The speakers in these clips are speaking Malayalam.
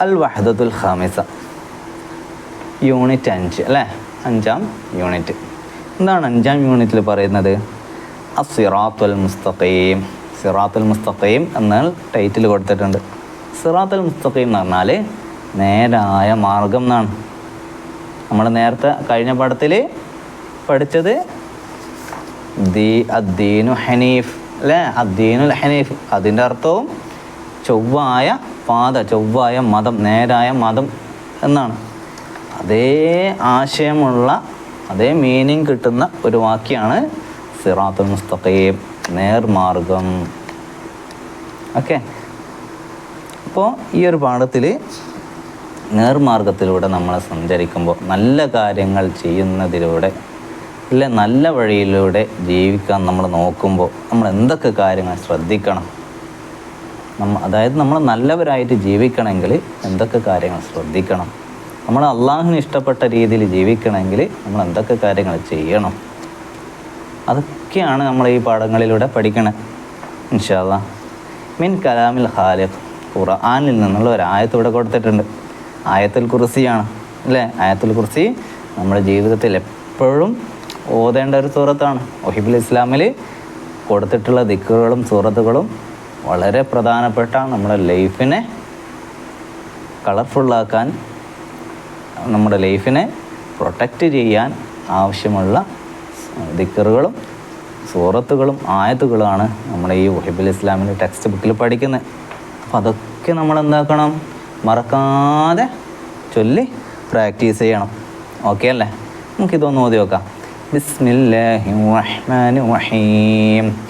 അൽ വഹദത്തുൽ ഖാമിസ. യൂണിറ്റ് അഞ്ച് അല്ലേ? അഞ്ചാം യൂണിറ്റ്. എന്താണ് അഞ്ചാം യൂണിറ്റിൽ പറയുന്നത്? അസിറാത്തുൽ മുസ്തഖീം. സിറാത്തുൽ മുസ്തഖീം എന്ന ടൈറ്റിൽ കൊടുത്തിട്ടുണ്ട്. സിറാത്തുൽ മുസ്തഖീം എന്ന് പറഞ്ഞാൽ നേരായ മാർഗം എന്നാണ്. നമ്മൾ നേരത്തെ കഴിഞ്ഞ പാഠത്തിൽ പഠിച്ചത് ദീ അദ്ദീനു ഹനീഫ് അല്ലേ? അദ്ദീനുൽ ഹനീഫ്. അതിന്റെ അർത്ഥവും ചൊവ്വായ പാത ചൊവ്വായ മതം നേരായ മതം എന്നാണ്. അതേ ആശയമുള്ള അതേ മീനിങ് കിട്ടുന്ന ഒരു വാക്യാണ് സിറാത്തുൽ മുസ്തഖീം നേർമാർഗം. ഓക്കെ അപ്പോൾ ഈ ഒരു പാഠത്തിൽ നേർമാർഗത്തിലൂടെ നമ്മൾ സഞ്ചരിക്കുമ്പോൾ നല്ല കാര്യങ്ങൾ ചെയ്യുന്നതിലൂടെ അല്ലെ നല്ല വഴിയിലൂടെ ജീവിക്കാൻ നമ്മൾ നോക്കുമ്പോൾ നമ്മൾ എന്തൊക്കെ കാര്യങ്ങൾ ശ്രദ്ധിക്കണം? നമ്മ അതായത് നമ്മൾ നല്ലവരായിട്ട് ജീവിക്കണമെങ്കിൽ എന്തൊക്കെ കാര്യങ്ങൾ ശ്രദ്ധിക്കണം. നമ്മൾ അള്ളാഹുവിന് ഇഷ്ടപ്പെട്ട രീതിയിൽ ജീവിക്കണമെങ്കിൽ നമ്മൾ എന്തൊക്കെ കാര്യങ്ങൾ ചെയ്യണം. അതൊക്കെയാണ് നമ്മൾ ഈ പാഠങ്ങളിലൂടെ പഠിക്കണേ. ഇൻഷാല്ല മിൻ കലാമിൽ ഖാലിഖ്. ഖുർആാനിൽ നിന്നുള്ള ഒരു ആയത്ത് ഇവിടെ കൊടുത്തിട്ടുണ്ട്. ആയത്തുൽ കുർസിയാണ്. അല്ലേ? ആയത്തുൽ കുർസി നമ്മുടെ ജീവിതത്തിൽ എപ്പോഴും ഓതേണ്ട ഒരു സൂറത്താണ്. ഒഹിബുൽ ഇസ്ലാമിൽ കൊടുത്തിട്ടുള്ള ദിക്കുകളും സൂറത്തുകളും വളരെ പ്രധാനപ്പെട്ട നമ്മുടെ ലൈഫിനെ കളർഫുള്ളാക്കാൻ നമ്മുടെ ലൈഫിനെ പ്രൊട്ടക്റ്റ് ചെയ്യാൻ ആവശ്യമുള്ള ദിക്കറുകളും സൂറത്തുകളും ആയത്തുകളാണ് നമ്മുടെ ഈ വഹിബുൽ ഇസ്ലാമിന്റെ ടെക്സ്റ്റ് ബുക്കിൽ പഠിക്കുന്നത്. അപ്പം അതൊക്കെ നമ്മൾ എന്താക്കണം? മറക്കാതെ ചൊല്ലി പ്രാക്ടീസ് ചെയ്യണം. ഓക്കെ അല്ലേ? നമുക്കിതൊന്ന് ഓതി നോക്കാം. ബിസ്മില്ലാഹി റഹ്മാൻ റഹീം.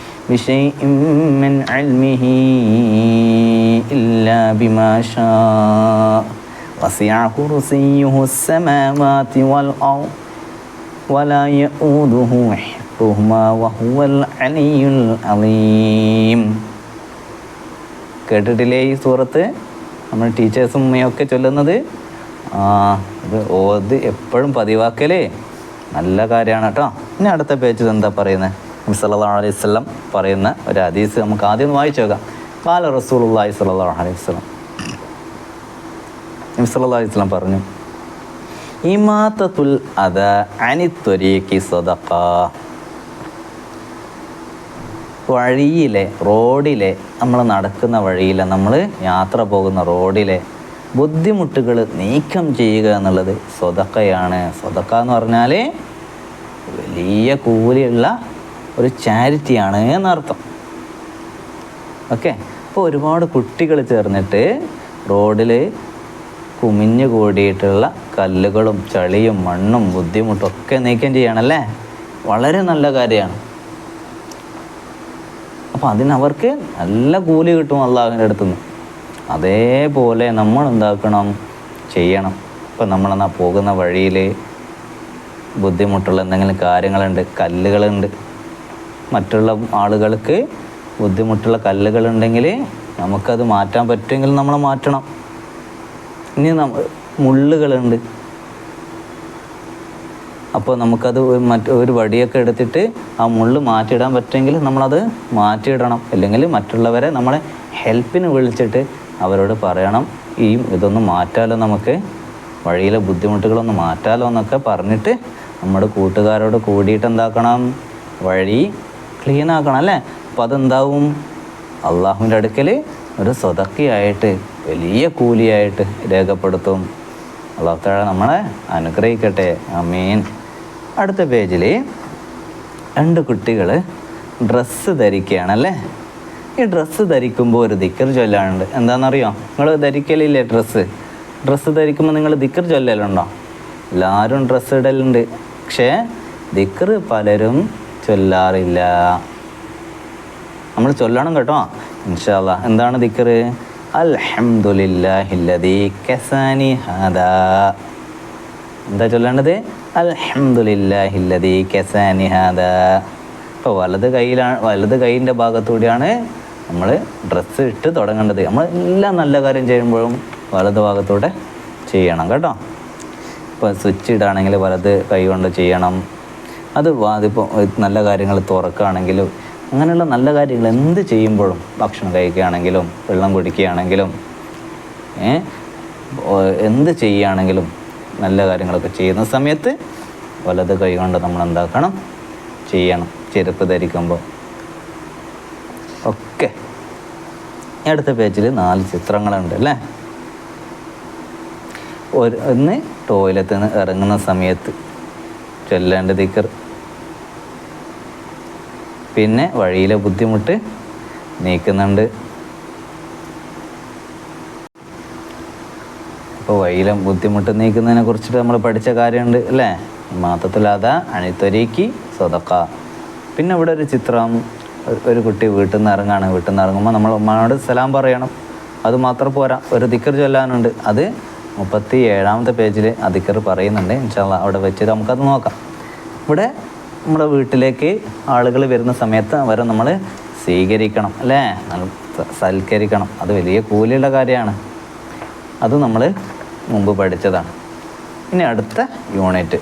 بشيء من علمه إلا بما شاء وسع كرسيه السماوات والأرض ولا يؤوده حفظهما وهو العلي العظيم കേട്ടിട്ടില്ലേ ഈ സൂറത്ത് നമ്മൾ ടീച്ചേഴ്സും ഉമ്മയൊക്കെ ചൊല്ലുന്നത് ആ ഇത് ഓത് എപ്പോഴും പതിവാക്കലേ നല്ല കാര്യമാണ് കേട്ടോ ഇനി അടുത്ത പേജിൽ എന്താ പറയുന്നത് സല്ലല്ലാഹു അലൈഹി സ്വലം പറയുന്ന ഒരു ഹദീസ് നമുക്ക് ആദ്യം വായിച്ചു നോക്കാം. കാല റസൂലുള്ളാഹി സ്വല്ലല്ലാഹു അലൈഹി വസല്ലം. നബി സല്ലല്ലാഹു അലൈഹി സ്വലം പറഞ്ഞു ഇമാത്തത്തുൽ അത അനിത്വരീക്കി സദക്ക വഴിയിലെ റോഡിലെ നമ്മൾ നടക്കുന്ന വഴിയിലെ നമ്മൾ യാത്ര പോകുന്ന റോഡിലെ ബുദ്ധിമുട്ടുകൾ നീക്കം ചെയ്യുക എന്നുള്ളത് സ്വതക്കയാണ് സ്വതക്ക എന്ന് പറഞ്ഞാൽ വലിയ കൂലിയുള്ള ഒരു ചാരിറ്റിയാണ് എന്നർത്ഥം. ഓക്കെ? അപ്പോൾ ഒരുപാട് കുട്ടികൾ ചേർന്നിട്ട് റോഡിൽ കുമിഞ്ഞു കൂടിയിട്ടുള്ള കല്ലുകളും ചളിയും മണ്ണും ബുദ്ധിമുട്ടും ഒക്കെ നീക്കം ചെയ്യണമല്ലേ വളരെ നല്ല കാര്യമാണ്. അപ്പം അതിനവർക്ക് നല്ല കൂലി കിട്ടും അള്ളാഹുവിന്റെ അടുത്തുനിന്ന്. അതേപോലെ നമ്മൾ എന്താക്കണം? ചെയ്യണം. ഇപ്പം നമ്മളെന്നാ പോകുന്ന വഴിയിൽ ബുദ്ധിമുട്ടുള്ള എന്തെങ്കിലും കാര്യങ്ങളുണ്ട് കല്ലുകളുണ്ട്. മറ്റുള്ള ആളുകൾക്ക് ബുദ്ധിമുട്ടുള്ള കല്ലുകളുണ്ടെങ്കിൽ നമുക്കത് മാറ്റാൻ പറ്റുമെങ്കിൽ നമ്മൾ മാറ്റണം. ഇനി നമ്മൾ മുള്ളുകളുണ്ട്. അപ്പോൾ നമുക്കത് മറ്റ് ഒരു വടിയൊക്കെ എടുത്തിട്ട് ആ മുള്ള് മാറ്റിയിടാൻ പറ്റുമെങ്കിൽ നമ്മളത് മാറ്റിയിടണം. അല്ലെങ്കിൽ മറ്റുള്ളവരെ നമ്മളെ ഹെൽപ്പിന് വിളിച്ചിട്ട് അവരോട് പറയണം. ഈ ഇതൊന്ന് മാറ്റാലോ നമുക്ക്? വഴിയിലെ ബുദ്ധിമുട്ടുകളൊന്ന് മാറ്റാലോ എന്നൊക്കെ പറഞ്ഞിട്ട് നമ്മുടെ കൂട്ടുകാരോട് കൂടിയിട്ട് എന്താക്കണം? വഴി ക്ലീൻ ആക്കണം അല്ലേ? അപ്പോൾ അതെന്താവും? അള്ളാഹുവിന്റെ അടുക്കൽ ഒരു സ്വതക്കിയായിട്ട് വലിയ കൂലിയായിട്ട് രേഖപ്പെടുത്തും. അള്ളാഹു താഴെ നമ്മളെ അനുഗ്രഹിക്കട്ടെ. അമീൻ അടുത്ത പേജിൽ രണ്ട് കുട്ടികൾ ഡ്രസ്സ് ധരിക്കുകയാണല്ലേ ഈ ഡ്രസ്സ് ധരിക്കുമ്പോൾ ഒരു ദിക്കർ ചൊല്ലാനുണ്ട്. എന്താണെന്നറിയോ നിങ്ങൾ ധരിക്കലില്ലേ ഡ്രസ്സ്? ഡ്രസ്സ് ധരിക്കുമ്പോൾ നിങ്ങൾ ദിക്കർ ചൊല്ലലുണ്ടോ? എല്ലാവരും ഡ്രസ്സ് ഇടലുണ്ട്. പക്ഷേ ദിക്കർ പലരും ചൊല്ലാറില്ല. നമ്മൾ ചൊല്ലണം കേട്ടോ. ഇൻഷാല്ല എന്താണ് ദിക്കർ? അൽഹംദുലില്ലാഹില്ലദീ കസാനി ഹാദാ. എന്താ ചൊല്ലേണ്ടത്? അൽഹംദുലില്ലാഹില്ലദീ കസാനി ഹാദാ. ഇപ്പോൾ വലത് കൈയിലാണ് വലത് കൈയിന്റെ ഭാഗത്തൂടെയാണ് നമ്മൾ ഡ്രസ്സ് ഇട്ട് തുടങ്ങേണ്ടത്. നമ്മൾ എല്ലാ നല്ല കാര്യം ചെയ്യുമ്പോഴും വലത് ഭാഗത്തൂടെ ചെയ്യണം കേട്ടോ. ഇപ്പോൾ സ്വിച്ച് ഇടാണെങ്കിൽ വലത് കൈ കൊണ്ട് ചെയ്യണം. അത് അതിപ്പോൾ നല്ല കാര്യങ്ങൾ തുറക്കുകയാണെങ്കിലും അങ്ങനെയുള്ള നല്ല കാര്യങ്ങൾ എന്ത് ചെയ്യുമ്പോഴും ഭക്ഷണം കഴിക്കുകയാണെങ്കിലും വെള്ളം കുടിക്കുകയാണെങ്കിലും എന്ത് ചെയ്യുകയാണെങ്കിലും നല്ല കാര്യങ്ങളൊക്കെ ചെയ്യുന്ന സമയത്ത് വലത് കൈകൊണ്ട് നമ്മൾ എന്താക്കണം? ചെയ്യണം. ചെരുപ്പ് ധരിക്കുമ്പോൾ. ഒക്കെ അടുത്ത പേജിൽ നാല് ചിത്രങ്ങളുണ്ട് അല്ലേ? ഒരു ഒന്ന് ടോയ്ലറ്റിൽ നിന്ന് ഇറങ്ങുന്ന സമയത്ത് ചൊല്ലേണ്ട ദിക്കർ പിന്നെ വഴിയിലെ ബുദ്ധിമുട്ട് നീക്കുന്നുണ്ട്. അപ്പോൾ വഴിയിലെ ബുദ്ധിമുട്ട് നീക്കുന്നതിനെ കുറിച്ചിട്ട് നമ്മൾ പഠിച്ച കാര്യമുണ്ട് അല്ലേ? മാത്രത്തിലാത അണിത്തൊരീക്ക് സ്വതക്ക. പിന്നെ ഇവിടെ ഒരു ചിത്രം ഒരു- കുട്ടി വീട്ടിൽ നിന്ന് ഇറങ്ങാണ്. വീട്ടിൽ നിന്ന് ഇറങ്ങുമ്പോൾ നമ്മൾ ഉമ്മാനോട് സലാം പറയണം. അത് മാത്രം പോരാ. ഒരു ദിക്കർ ചൊല്ലാനുണ്ട്. അത് മുപ്പത്തി ഏഴാമത്തെ പേജിൽ അധികർ പറയുന്നുണ്ട് ഇൻഷാല്ല അവിടെ വെച്ചിട്ട് നമുക്കത് നോക്കാം. ഇവിടെ നമ്മുടെ വീട്ടിലേക്ക് ആളുകൾ വരുന്ന സമയത്ത് അവരെ നമ്മൾ സ്വീകരിക്കണം അല്ലേ? സൽക്കരിക്കണം. അത് വലിയ കൂലിയുള്ള കാര്യമാണ്. അത് നമ്മൾ മുമ്പ് പഠിച്ചതാണ്. ഇനി അടുത്ത യൂണിറ്റ്.